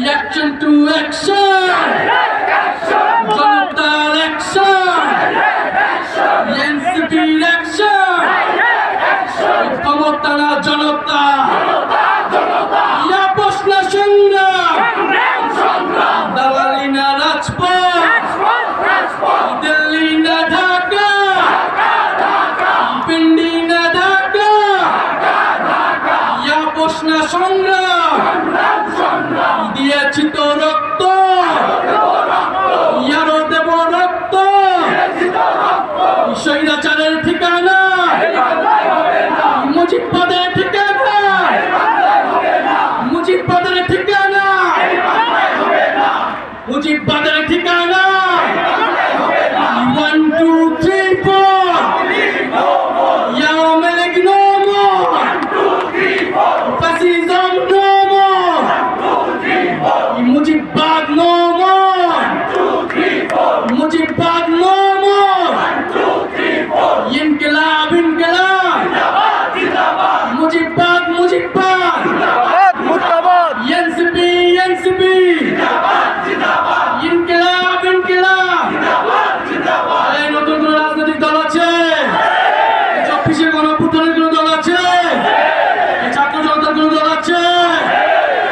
Reaction to action! Janta action! NCP action! ক্ষমতারা জনতা প্রশ্ন সংগ্রাম দালালি না রাজপথ দিল্লি না ঢাকা পিন্ডি না ঢাকা প্রশ্ন সংগ্রাম স্বৈরাচারের ঠিকানা। মুজিবদের ঠিকানা। মুজিবদের ঠিকানা। মুজিবদের ঠিকানা। ওয়ান টু অফিসে গণপুত্রের কোনো দল আছে? হ্যাঁ। ছাত্র জনতার কোনো দল আছে?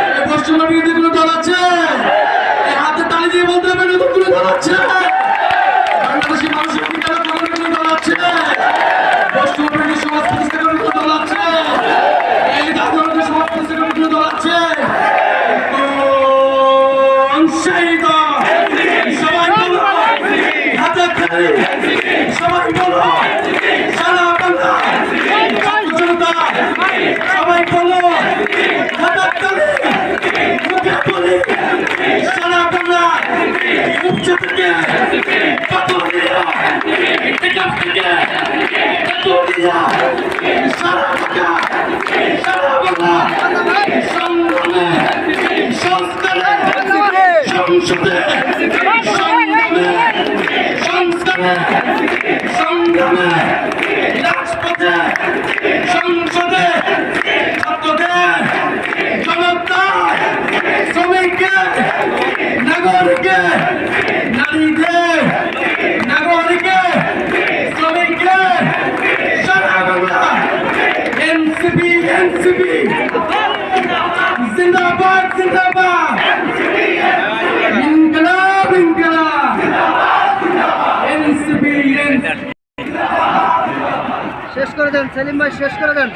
হ্যাঁ। পশ্চিমবঙ্গের বিরোধী কোনো দল আছে? হ্যাঁ। হাতে তালি দিয়ে বলতে হবে নতুন কোনো দল আছে? বাংলাদেশের মানুষের রাজপথে সংসদে ছাত্রদের জনতার শ্রমিকের নাগরিকে নারীদের নাগরিকে শ্রমিকে সারা বাংলা এনসিপি এনসিপি জিন্দাবাদ জিন্দাবাদ ইনকলাব ইনকলাব এনসিপি এনসিপি শেষ করে দেন সেলিম ভাই শেষ করে দেন।